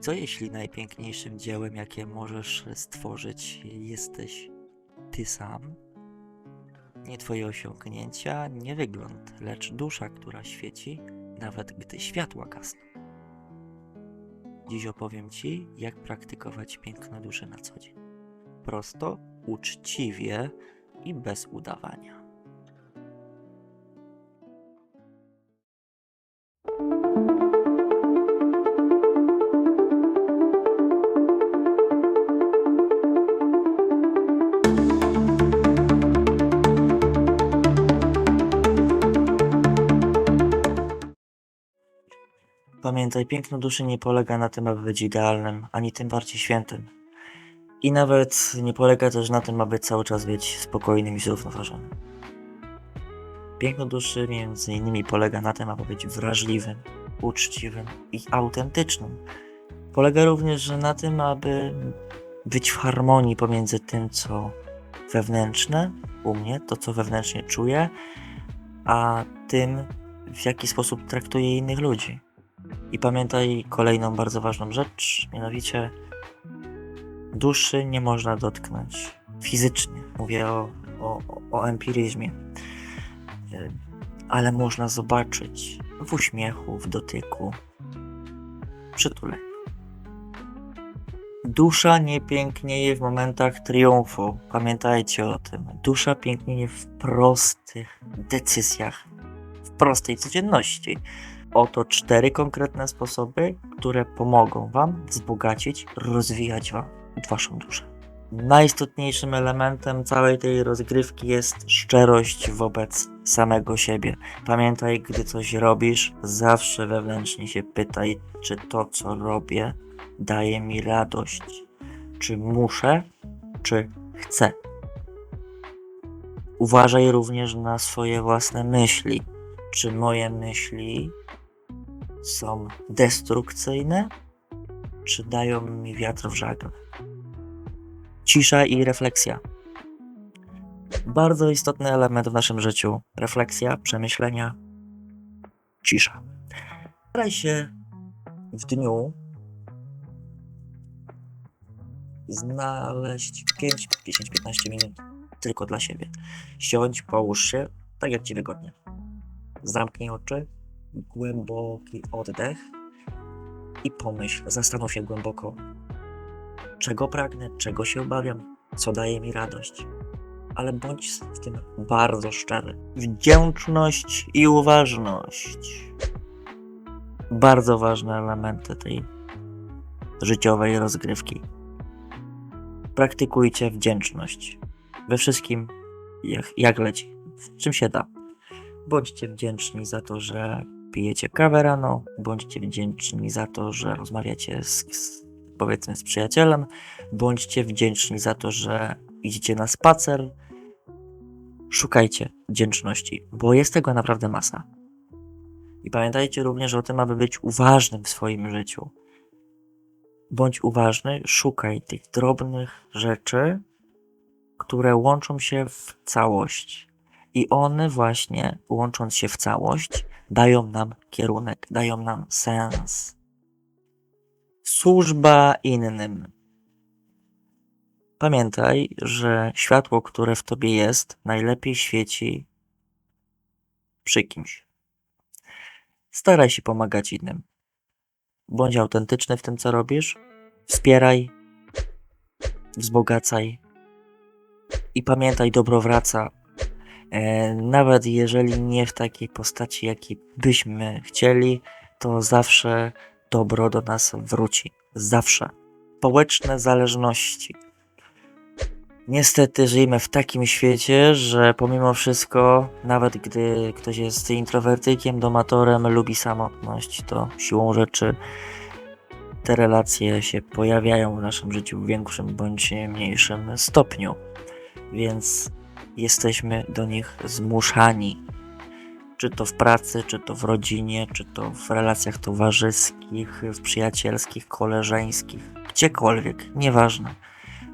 Co jeśli najpiękniejszym dziełem, jakie możesz stworzyć, jesteś ty sam? Nie twoje osiągnięcia, nie wygląd, lecz dusza, która świeci, nawet gdy światła gasną. Dziś opowiem ci, jak praktykować piękno duszy na co dzień. Prosto, uczciwie i bez udawania. Pamiętaj, piękno duszy nie polega na tym, aby być idealnym, ani tym bardziej świętym. I nawet nie polega też na tym, aby cały czas być spokojnym i zrównoważonym. Piękno duszy między innymi polega na tym, aby być wrażliwym, uczciwym i autentycznym. Polega również na tym, aby być w harmonii pomiędzy tym, co wewnętrzne u mnie, to co wewnętrznie czuję, a tym, w jaki sposób traktuję innych ludzi. I pamiętaj kolejną bardzo ważną rzecz, mianowicie duszy nie można dotknąć fizycznie. Mówię o, o, o empiryzmie. Y, Ale można zobaczyć w uśmiechu, w dotyku, przytuleniu. Dusza nie pięknieje w momentach triumfu. Pamiętajcie o tym. Dusza pięknieje w prostych decyzjach, w prostej codzienności. Oto cztery konkretne sposoby, które pomogą Wam wzbogacić, rozwijać Wam Waszą duszę. Najistotniejszym elementem całej tej rozgrywki jest szczerość wobec samego siebie. Pamiętaj, gdy coś robisz, zawsze wewnętrznie się pytaj, czy to, co robię, daje mi radość. Czy muszę, czy chcę. Uważaj również na swoje własne myśli. Czy moje myśli są destrukcyjne, czy dają mi wiatr w żagle. Cisza i refleksja. Bardzo istotny element w naszym życiu. Refleksja, przemyślenia, cisza. Staraj się w dniu znaleźć 5, 10, 15 minut tylko dla siebie. Siądź, połóż się, tak jak ci wygodnie. Zamknij oczy, głęboki oddech i pomyśl, zastanów się głęboko, czego pragnę, czego się obawiam, co daje mi radość. Ale bądź w tym bardzo szczery. Wdzięczność i uważność. Bardzo ważne elementy tej życiowej rozgrywki. Praktykujcie wdzięczność we wszystkim, jak, jak leci, w czym się da. Bądźcie wdzięczni za to, że pijecie kawę rano, bądźcie wdzięczni za to, że rozmawiacie z, z powiedzmy z przyjacielem, bądźcie wdzięczni za to, że idziecie na spacer. Szukajcie wdzięczności, bo jest tego naprawdę masa. I pamiętajcie również o tym, aby być uważnym w swoim życiu. Bądź uważny, szukaj tych drobnych rzeczy, które łączą się w całość. I one właśnie, łącząc się w całość, dają nam kierunek, dają nam sens. Służba innym. Pamiętaj, że światło, które w tobie jest, najlepiej świeci przy kimś. Staraj się pomagać innym. Bądź autentyczny w tym, co robisz. Wspieraj, wzbogacaj i pamiętaj, dobro wraca nawet jeżeli nie w takiej postaci, jakiej byśmy chcieli, to zawsze dobro do nas wróci. Zawsze. Społeczne zależności. Niestety żyjemy w takim świecie, że pomimo wszystko, nawet gdy ktoś jest introwertykiem, domatorem, lubi samotność, to siłą rzeczy te relacje się pojawiają w naszym życiu w większym bądź mniejszym stopniu. Więc jesteśmy do nich zmuszani. Czy to w pracy, czy to w rodzinie, czy to w relacjach towarzyskich, w przyjacielskich, koleżeńskich, gdziekolwiek, nieważne.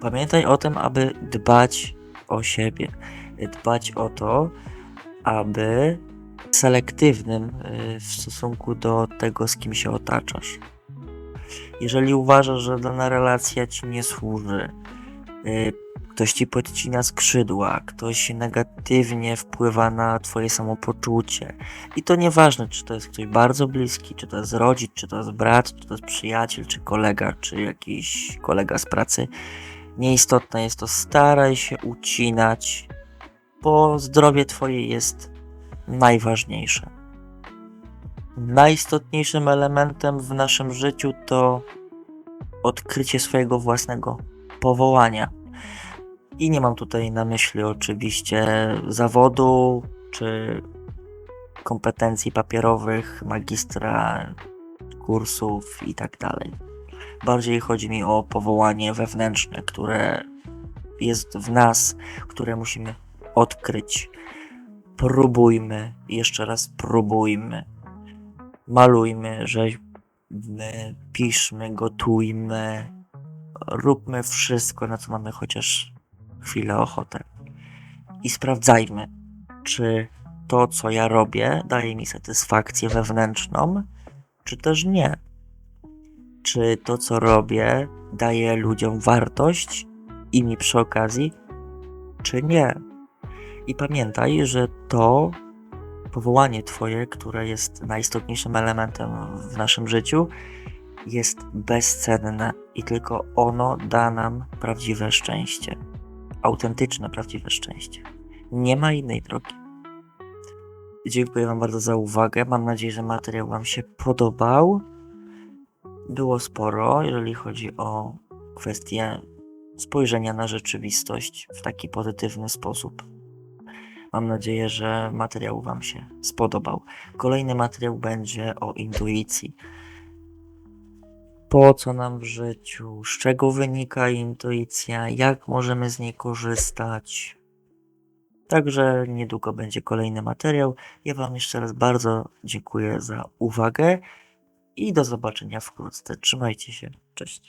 Pamiętaj o tym, aby dbać o siebie, dbać o to, aby selektywnym y, w stosunku do tego, z kim się otaczasz. Jeżeli uważasz, że dana relacja ci nie służy, y, ktoś ci podcina skrzydła, ktoś negatywnie wpływa na twoje samopoczucie. I to nieważne, czy to jest ktoś bardzo bliski, czy to jest rodzic, czy to jest brat, czy to jest przyjaciel, czy kolega, czy jakiś kolega z pracy. Nieistotne jest to, staraj się ucinać, bo zdrowie twoje jest najważniejsze. Najistotniejszym elementem w naszym życiu to odkrycie swojego własnego powołania. I nie mam tutaj na myśli oczywiście zawodu czy kompetencji papierowych, magistra, kursów i tak dalej. Bardziej chodzi mi o powołanie wewnętrzne, które jest w nas, które musimy odkryć. Próbujmy, jeszcze raz próbujmy. Malujmy, rzeźmy, piszmy, gotujmy, róbmy wszystko, na co mamy chociaż chwilę ochotę. I sprawdzajmy, czy to, co ja robię, daje mi satysfakcję wewnętrzną, czy też nie. Czy to, co robię, daje ludziom wartość i mi przy okazji, czy nie. I pamiętaj, że to powołanie Twoje, które jest najistotniejszym elementem w naszym życiu, jest bezcenne i tylko ono da nam prawdziwe szczęście. Autentyczne, prawdziwe szczęście. Nie ma innej drogi. Dziękuję Wam bardzo za uwagę. Mam nadzieję, że materiał Wam się podobał. Było sporo, jeżeli chodzi o kwestię spojrzenia na rzeczywistość w taki pozytywny sposób. Mam nadzieję, że materiał Wam się spodobał. Kolejny materiał będzie o intuicji. Po co nam w życiu, z czego wynika intuicja, jak możemy z niej korzystać. Także niedługo będzie kolejny materiał. Ja Wam jeszcze raz bardzo dziękuję za uwagę i do zobaczenia wkrótce. Trzymajcie się. Cześć.